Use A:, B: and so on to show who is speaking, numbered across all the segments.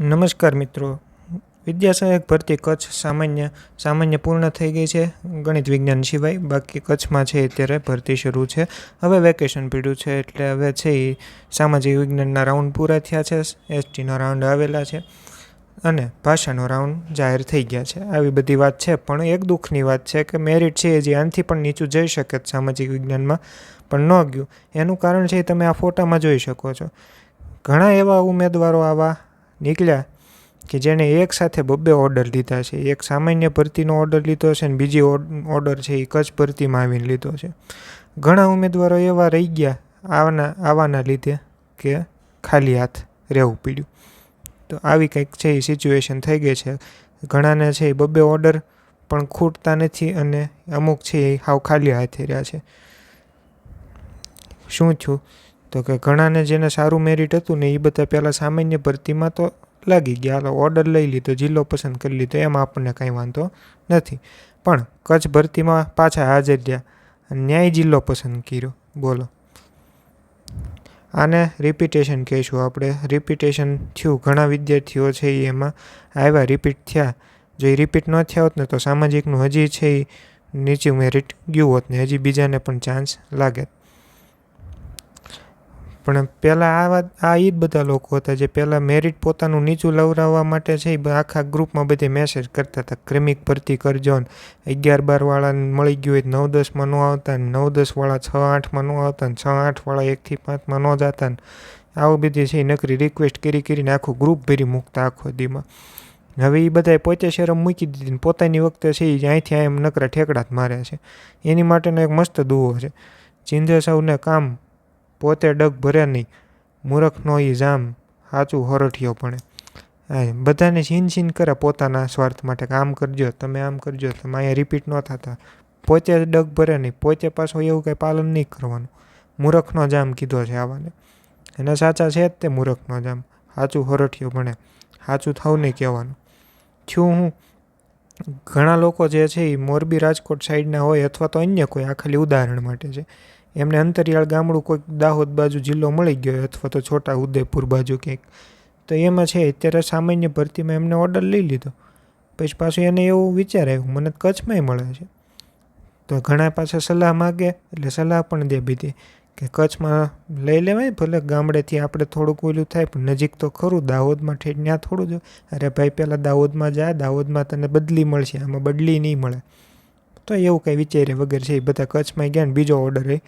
A: નમસ્કાર મિત્રો. વિદ્યા સહાયક ભરતી કચ્છ સામાન્ય સામાન્ય પૂર્ણ થઈ ગઈ છે. ગણિત વિજ્ઞાન સિવાય બાકી કચ્છમાં છે અત્યારે ભરતી શરૂ છે. હવે વેકેશન પીડ્યું છે એટલે હવે છે એ સામાજિક વિજ્ઞાનના રાઉન્ડ પૂરા થયા છે. એસટીના રાઉન્ડ આવેલા છે અને ભાષાનો રાઉન્ડ જાહેર થઈ ગયા છે. આવી બધી વાત છે, પણ એક દુઃખની વાત છે કે મેરિટ છે એ જે આનથી પણ નીચું જઈ શકે સામાજિક વિજ્ઞાનમાં. પણ ન ગયું. એનું કારણ છે તમે આ ફોટામાં જોઈ શકો છો. ઘણા એવા ઉમેદવારો આવા નીકળ્યા કે જેણે એક સાથે બબ્બે ઓર્ડર લીધા છે. એક સામાન્ય ભરતીનો ઓર્ડર લીધો છે અને બીજી ઓર્ડર છે એ કચ્છ ભરતીમાં આવીને લીધો છે. ઘણા ઉમેદવારો એવા રહી ગયા આવાના આવાના લીધે કે ખાલી હાથ રહેવું પડ્યું. તો આવી કંઈક છે એ સિચ્યુએશન થઈ ગઈ છે. ઘણાને છે એ બબ્બે ઓર્ડર પણ ખૂટતા નથી અને અમુક છે એ હાવ ખાલી હાથે રહ્યા છે. શું થયું? તો કે ઘણાને જેને સારું મેરિટ હતું ને એ બધા પહેલાં સામાન્ય ભરતીમાં તો લાગી ગયા. હાલો ઓર્ડર લઈ લીધો, જિલ્લો પસંદ કરી લીધો, એમાં આપણને કાંઈ વાંધો નથી. પણ કચ્છ ભરતીમાં પાછા હાજર રહ્યા ન્યાય જિલ્લો પસંદ કર્યો. બોલો. આને રિપીટેશન કહીશું આપણે. રિપીટેશન થયું. ઘણા વિદ્યાર્થીઓ છે એ એમાં આવ્યા રિપીટ થયા. જો એ રિપીટ ન થયા હોત ને તો સામાજિકનું હજી છે એ નીચું મેરિટ ગયું હોત ને હજી બીજાને પણ ચાન્સ લાગે. પણ પહેલાં આ વાત આ એ જ બધા લોકો હતા જે પહેલાં મેરિટ પોતાનું નીચું લવરાવવા માટે છે એ આખા ગ્રુપમાં બધે મેસેજ કરતા હતા. ક્રમિક ભરતી કરજો ને. અગિયાર બારવાળાને મળી ગયું હોય નવ દસમાં ન આવતા ને, નવ દસવાળા છ આઠમાં ન આવતા ને, છ આઠવાળા એકથી પાંચમાં ન જતા ને. આવું બધી છે નકરી રિક્વેસ્ટ કરી કરીને આખું ગ્રુપ ભરી મૂકતા આખો દીમાં. હવે એ બધાએ પોતે શરમ મૂકી દીધી ને પોતાની વખતે છે એ અહીંથી એમ નકરા ઠેકડા જ માર્યા છે. એની માટેનો એક મસ્ત દુવો છે. ચિંધે સૌને કામ પોતે ડગ ભરે નહીં. મૂરખનો એ જામ સાચું હરઠિયો ભણે. હા બધાને છીન છીન કરે પોતાના સ્વાર્થ માટે આમ કરજો, તમે આમ કરજો તમે અહીંયા રિપીટ ન થતા. પોતે ડગ ભરે નહીં, પોતે પાછો એવું કંઈ પાલન નહીં કરવાનું. મૂરખનો જામ કીધો છે આવાને. એને સાચા છે જ તે મૂરખનો જામ. સાચું હરઠિયો ભણે. સાચું થવું નહીં કહેવાનું. થયું હું? ઘણા લોકો જે છે એ મોરબી રાજકોટ સાઈડના હોય અથવા તો અન્ય કોઈ, આ ખાલી ઉદાહરણ માટે છે. એમને અંતરિયાળ ગામડું કોઈક દાહોદ બાજુ જિલ્લો મળી ગયો અથવા તો છોટા ઉદેપુર બાજુ ક્યાંક તો એમાં છે, અત્યારે સામાન્ય ભરતીમાં એમને ઓર્ડર લઈ લીધો. પછી પાછું એને એવું વિચાર આવ્યું, મને કચ્છમાંય મળે છે. તો ઘણા પાછા સલાહ માગે, એટલે સલાહ પણ દે બીધી કે કચ્છમાં લઈ લેવાય, ભલે ગામડેથી આપણે થોડુંક ઓલું થાય, પણ નજીક તો ખરું, દાહોદમાં ઠેઠ ત્યાં થોડું જ અરે ભાઈ પહેલાં દાહોદમાં જા, દાહોદમાં તને બદલી મળશે, આમાં બદલી નહીં મળે. તો એવું કંઈ વિચારે વગર છે એ બધા કચ્છમાં ગયા ને બીજો ઓર્ડર એ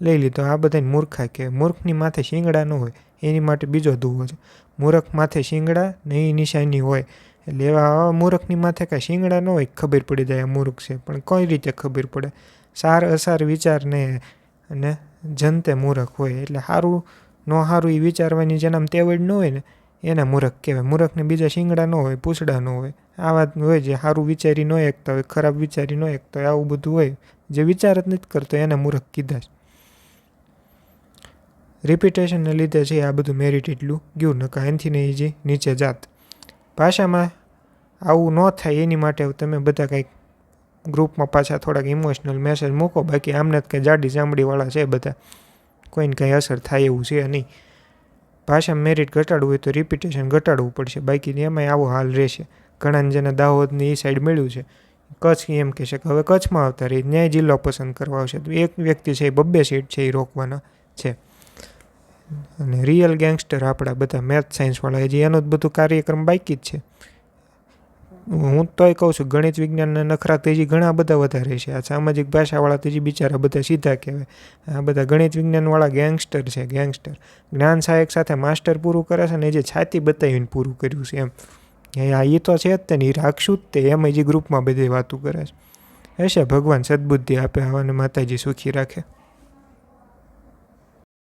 A: લઈ લીધો. આ બધાને મૂર્ખા કે મૂર્ખની માથે શિંગડા ન હોય, એની માટે બીજો દુવો છે. મૂર્ખ માથે શિંગડા નહીં નિશાની હોય. એટલે એવા મૂર્ખની માથે કાંઈ શિંગડા ન હોય, ખબર પડી જાય મૂર્ખ છે. પણ કઈ રીતે ખબર પડે? સાર અસાર વિચારને અને જનતે મૂર્ખ હોય. એટલે સારું ન સારું એ વિચારવાની જેનામ તેવડ ન હોય ને એના મૂરખ કહેવાય. મૂરખને બીજા શિંગડા ન હોય, પૂછડા ન હોય. આ વાત હોય જે સારું વિચારી ન એકતા હોય, ખરાબ વિચારી ન એકતા હોય, આવું બધું હોય જે વિચાર જ નથી કરતો, એને મૂરખ કીધા છે. રિપીટેશનને લીધે છે આ બધું મેરિટ એટલું. ગયું નકા, એનથી નહીં જે નીચે જાત. ભાષામાં આવું ન થાય એની માટે તમે બધા કંઈક ગ્રુપમાં પાછા થોડાક ઇમોશનલ મેસેજ મૂકો. બાકી આમને જ કંઈ જાડી ચામડીવાળા છે બધા. કોઈને કંઈ અસર થાય એવું છે નહીં. ભાષામાં મેરિટ ઘટાડવું હોય તો રિપીટેશન ઘટાડવું પડશે. બાકી એમાંય આવો હાલ રહેશે. ઘણાને જેને દાહોદની એ સાઈડ મળ્યું છે, કચ્છ એમ કહેશે કે હવે કચ્છમાં આવતા રહી, ન્યાય જિલ્લો પસંદ કરવા આવશે. તો એક વ્યક્તિ છે એ બબ્બે સીટ છે, એ રોકવાના છે. અને રિયલ ગેંગસ્ટર આપણા બધા મેથ સાયન્સવાળા હજી એનો જ બધું કાર્યક્રમ બાકી જ છે. હું તોય કહું છું, ગણિત વિજ્ઞાનના નખરા તેજી ઘણા બધા વધારે છે. આ સામાજિક ભાષાવાળા તેજી બિચારા બધા સીધા કહેવાય. આ બધા ગણિત વિજ્ઞાનવાળા ગેંગસ્ટર છે, ગેંગસ્ટર. જ્ઞાન સહાયક સાથે માસ્ટર પૂરું કરે છે ને જે છાતી બતાવીને પૂરું કર્યું છે એમ. હા એ તો છે જ તે ને રાખશું જ તે એમ જે ગ્રુપમાં બધી વાતું કરે છે. હશે ભગવાન, સદબુદ્ધિ આપે આવાને માતાજી સુખી રાખે.